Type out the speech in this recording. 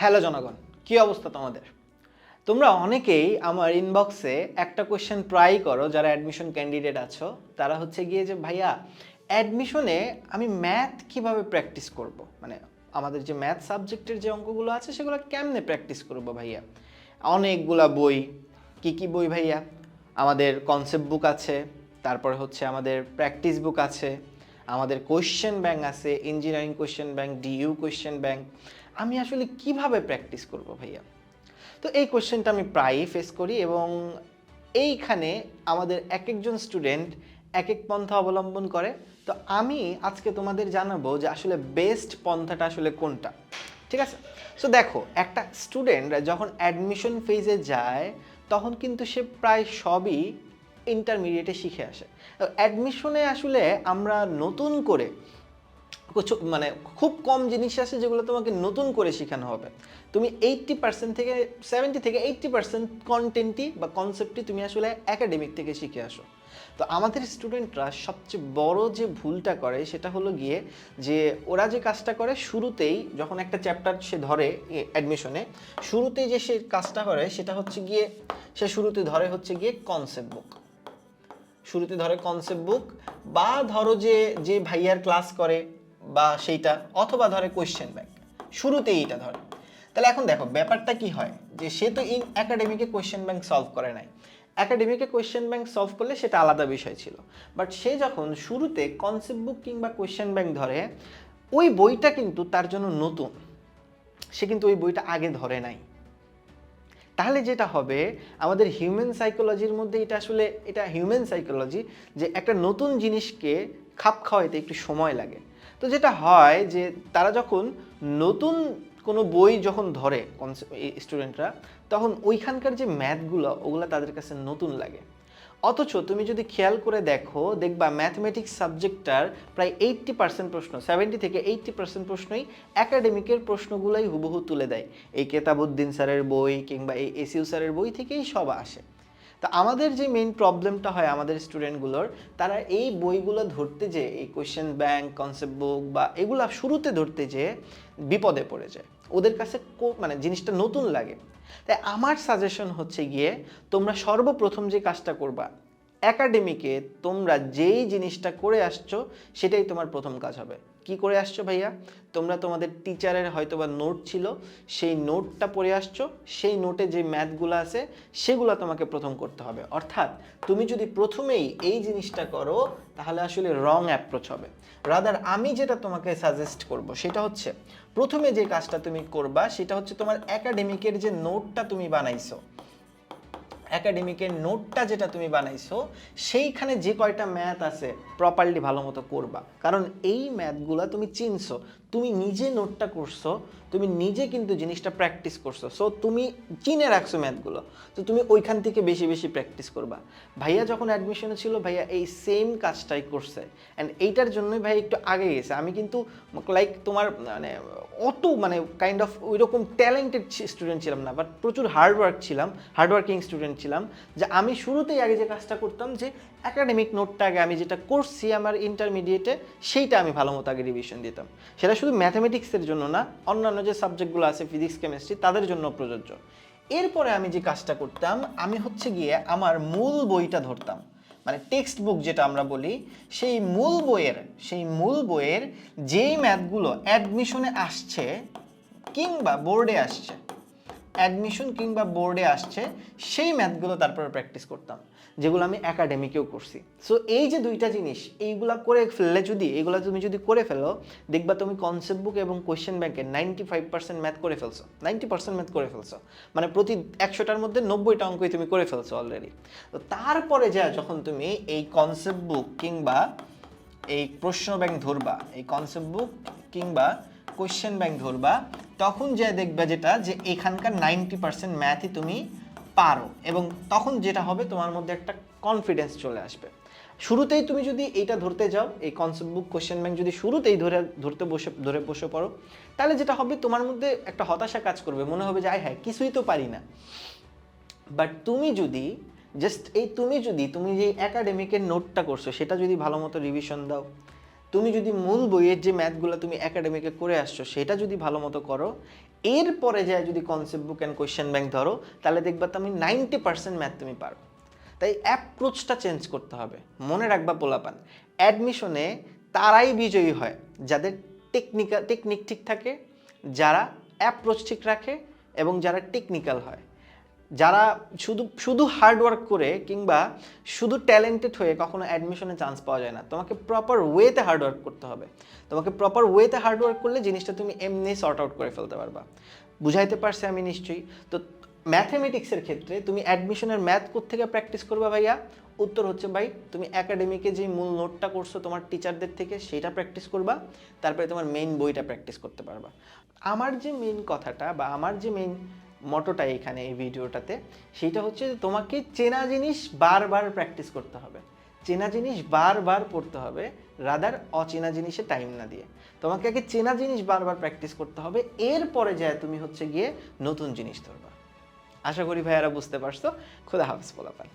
Hello জনগণ, কি অবস্থা তোমাদের? তোমরা অনেকেই আমার ইনবক্সে একটা কোয়েশ্চেন প্রায় করো, যারা অ্যাডমিশন ক্যান্ডিডেট আছো। তারা হচ্ছে গিয়ে যে, ভাইয়া অ্যাডমিশনে আমি ম্যাথ কীভাবে প্র্যাকটিস করব? মানে আমাদের যে ম্যাথ সাবজেক্টের যে অঙ্কগুলো আছে, সেগুলো কেমনে প্র্যাকটিস করব ভাইয়া? অনেকগুলা বই, কি কি বই ভাইয়া? আমাদের কনসেপ্ট বুক আছে, তারপরে হচ্ছে আমাদের প্র্যাকটিস বুক আছে, আমাদের কোয়েশ্চেন ব্যাংক আছে engineering question bank DU question bank আমি আসলে কীভাবে প্র্যাকটিস করব ভাইয়া? তো এই কোয়েশ্চেনটা আমি প্রায়ই ফেস করি এবং এইখানে আমাদের এক একজন স্টুডেন্ট এক এক পন্থা অবলম্বন করে। তো আমি আজকে তোমাদের জানাব যে আসলে বেস্ট পন্থাটা আসলে কোনটা, ঠিক আছে? সো দেখো, একটা স্টুডেন্ট যখন অ্যাডমিশন ফেজে যায়, তখন কিন্তু সে প্রায় সবই ইন্টারমিডিয়েটে শিখে আসে। তো অ্যাডমিশনে আসলে আমরা নতুন করে মানে খুব কম জিনিস আছে যেগুলো তোমাকে নতুন করে শেখানো হবে। তুমি এইট্টি পার্সেন্ট থেকে সেভেন্টি থেকে এইট্টি পার্সেন্ট কন্টেন্টই বা কনসেপ্টটি তুমি আসলে একাডেমিক থেকে শিখে আসো। তো আমাদের স্টুডেন্টরা সবচেয়ে বড় যে ভুলটা করে সেটা হলো গিয়ে যে ওরা যে কাজটা করে শুরুতেই যখন একটা চ্যাপ্টার সে ধরে অ্যাডমিশনে শুরুতেই যে সে কাজটা করে সেটা হচ্ছে গিয়ে, সে শুরুতে ধরে হচ্ছে গিয়ে কনসেপ্ট বুক শুরুতে ধরে কনসেপ্ট বুক বা ধরো যে যে ভাইয়ার ক্লাস করে বা সেইটা, অথবা ধরে কোয়েশ্চেন ব্যাংক শুরুতেই এটা ধরে। তাহলে এখন দেখো, ব্যাপারটা কি হয়? যে সে তো ইন একাডেমিকে কোয়েশ্চেন ব্যাংক সলভ করে নাই। একাডেমিকে কোয়েশ্চেন ব্যাংক সলভ করলে সেটা আলাদা বিষয় ছিল। বাট সে যখন শুরুতে কনসেপ্ট বুক কিংবা কোয়েশ্চেন ব্যাংক ধরে, ওই বইটা কিন্তু তার জন্য নতুন। সে কিন্তু ওই বইটা আগে ধরে নাই। তাহলে যেটা হবে, আমাদের হিউম্যান সাইকোলজির মধ্যে এটা আসলে, এটা হিউম্যান সাইকোলজি যে একটা নতুন জিনিসকে খাপ খাওয়াইতে একটু সময় লাগে। তো যেটা হয় যে তারা যখন নতুন কোনো বই যখন ধরে স্টুডেন্টরা তখন ওইখানকার যে ম্যাথগুলো ওগুলো তাদের কাছে নতুন লাগে। অথচ তুমি যদি খেয়াল করে দেখো, দেখবা ম্যাথমেটিক্স সাবজেক্টটার প্রায় এইট্টি পার্সেন্ট প্রশ্ন সেভেন্টি থেকে এইট্টি পার্সেন্ট প্রশ্নই একাডেমিকের প্রশ্নগুলোই হুবহু তুলে দেয়। এই কেতাবুদ্দিন স্যারের বই কিংবা এই এসিউ স্যারের বই থেকেই সব আসে। তা আমাদের যে মেইন প্রবলেমটা হয় আমাদের স্টুডেন্টগুলোর তারা এই বইগুলো ধরতে যে এই কোয়েশ্চেন ব্যাংক কনসেপ্ট বুক বা এগুলা শুরুতে ধরতে যে বিপদে পড়ে যায়। ওদের কাছে মানে জিনিসটা নতুন লাগে। তাই আমার সাজেশন হচ্ছে গিয়ে, তোমরা সর্বপ্রথম যে কাজটা করবা একাডেমিকে তোমরা যেই জিনিসটা করে আসছো, সেটাই তোমার প্রথম কাজ হবে। কি করে আসছো ভাইয়া? তোমরা তোমাদের টিচারের হয়তো বা নোট ছিল, সেই নোটটা পড়ে আসছো, সেই নোটে যে ম্যাথগুলো আছে, সেগুলো তোমাকে প্রথম করতে হবে। অর্থাৎ তুমি যদি প্রথমেই এই জিনিসটা করো, তাহলে আসলে রং অ্যাপ্রোচ হবে। রাদার আমি যেটা তোমাকে সাজেস্ট করব, সেটা হচ্ছে, প্রথমে যে কাজটা তুমি করবা, সেটা হচ্ছে তোমার একাডেমিকের যে নোটটা তুমি বানাইছো। একাডেমিকের নোটটা যেটা তুমি বানাইছো, সেইখানে যে কয়টা ম্যাথ আছে প্রপারলি ভালো মতো করবা। কারণ এই ম্যাথগুলো তুমি চিনছো। তুমি নিজে নোটটা করছ, তুমি নিজে কিন্তু জিনিসটা প্র্যাকটিস করছ। সো তুমি চিনে রাখছো ম্যাথগুলো তো তুমি ওইখান থেকে বেশি বেশি প্র্যাকটিস করবা। ভাইয়া যখন অ্যাডমিশনে ছিল, ভাইয়া এই সেম কাজটাই করছে। অ্যান্ড এইটার জন্যই ভাই একটু আগে গেছে। আমি কিন্তু লাইক তোমার মানে অত মানে কাইন্ড অফ ওই রকম ট্যালেন্টেড স্টুডেন্ট ছিলাম না। বাট প্রচুর হার্ডওয়ার্ক ছিলাম হার্ডওয়ার্কিং স্টুডেন্ট ছিলাম। যে আমি শুরুতেই আগে যে কাজটা করতাম, যে একাডেমিক নোটটা আগে আমি যেটা করছি আমার ইন্টারমিডিয়েটে সেইটা আমি ভালো মতো আগে রিভিশন দিতাম। সেটা শুধু ম্যাথামেটিক্সের জন্য না, অন্যান্য যে সাবজেক্টগুলো আছে ফিজিক্স কেমিস্ট্রি তাদের জন্য প্রযোজ্য। এরপরে আমি যে কাজটা করতাম, আমি হচ্ছে গিয়ে আমার মূল বইটা ধরতাম। মানে টেক্সট বুক যেটা আমরা বলি, সেই মূল বইয়ের, সেই মূল বইয়ের যেই ম্যাথগুলো অ্যাডমিশনে আসছে, কিংবা বোর্ডে আসছে অ্যাডমিশন কিংবা বোর্ডে আসছে, সেই ম্যাথগুলো তারপরে প্র্যাকটিস করতাম, যেগুলো আমি একাডেমিকেও করছি। সো এই যে দুইটা জিনিস, এইগুলা করে ফেললে যদি এগুলো তুমি যদি করে ফেলো, দেখবা তুমি কনসেপ্ট বুক এবং কোয়েশ্চেন ব্যাংকে নাইনটি ফাইভ পার্সেন্ট ম্যাথ করে ফেলছো নাইনটি পার্সেন্ট ম্যাথ করে ফেলছো। মানে প্রতি একশোটার মধ্যে নব্বইটা অঙ্কই তুমি করে ফেলছো অলরেডি তো তারপরে যা, যখন তুমি এই কনসেপ্ট বুক কিংবা এই প্রশ্ন ব্যাংক ধরবা, এই কনসেপ্ট বুক কিংবা কোয়েশ্চেন ব্যাংক ধরবা, তখন যে দেখবে যেটা যে এখানকার নাইনটি পার্সেন্ট ম্যাথই তুমি পারো এবং তখন যেটা হবে তোমার মধ্যে একটা কনফিডেন্স চলে আসবে। শুরুতেই তুমি যদি এইটা ধরতে যাও, এই কনসেপ্ট বুক কোয়েশ্চেন ব্যাংক যদি শুরুতেই ধরে, ধরতে বসে, ধরে বসে পড়ো, তাহলে যেটা হবে তোমার মধ্যে একটা হতাশা কাজ করবে, মনে হবে যে, আয় হ্যাঁ কিছুই তো পারি না। বাট তুমি যদি জাস্ট এই তুমি যদি, তুমি যে একাডেমিকের নোটটা করছ, সেটা যদি ভালো মতো রিভিশন দাও তুমি যদি মূল বইয়ের যে ম্যাথগুলো তুমি একাডেমিকে করে আসছো, সেটা যদি ভালো মতো করো, এরপরে যায় যদি concept book and question bank ধরো, তাহলে দেখবা তুমি নাইনটি পার্সেন্ট ম্যাথ তুমি পারো। তাই অ্যাপ্রোচটা চেঞ্জ করতে হবে। মনে রাখবা পোলাপান অ্যাডমিশনে তারাই বিজয়ী হয়, যাদের টেকনিক্যাল টেকনিক ঠিক থাকে, যারা অ্যাপ্রোচ ঠিক রাখে এবং যারা টেকনিক্যাল হয়। যারা শুধু শুধু হার্ড ওয়ার্ক করে কিংবা শুধু ট্যালেন্টেড হয়ে কখনো অ্যাডমিশনে চান্স পাওয়া যায় না। তোমাকে প্রপার ওয়েতে হার্ড ওয়ার্ক করতে হবে। তোমাকে প্রপার ওয়েতে হার্ড ওয়ার্ক করলে জিনিসটা তুমি এমনি সর্ট আউট করে ফেলতে পারবা। বুঝাইতে পারছি আমি নিশ্চয়ই। তো ম্যাথমেটিক্সের ক্ষেত্রে তুমি অ্যাডমিশনের ম্যাথ থেকে প্র্যাকটিস করবা ভাইয়া? উত্তর হচ্ছে ভাই, তুমি একাডেমিকে যে মূল নোটটা করছ তোমার টিচারদের থেকে সেটা প্র্যাকটিস করবা, তারপরে তোমার মেইন বইটা প্র্যাকটিস করতে পারবা। আমার যে মেইন কথাটা বা আমার যে মেইন মটোটা এখানে এই ভিডিওটাতে। সেটা হচ্ছে যে তোমাকে চেনা জিনিস বারবার প্র্যাকটিস করতে হবে। চেনা জিনিস বারবার পড়তে হবে রাদার অচেনা জিনিসে টাইম না দিয়ে। তোমাকে আগে চেনা জিনিস বারবার প্র্যাকটিস করতে হবে, এরপরে যায় তুমি হচ্ছে গিয়ে নতুন জিনিস ধরবা। আশা করি ভাইয়ারা বুঝতে পারছ। খোদা হাফিজ পোলাপান।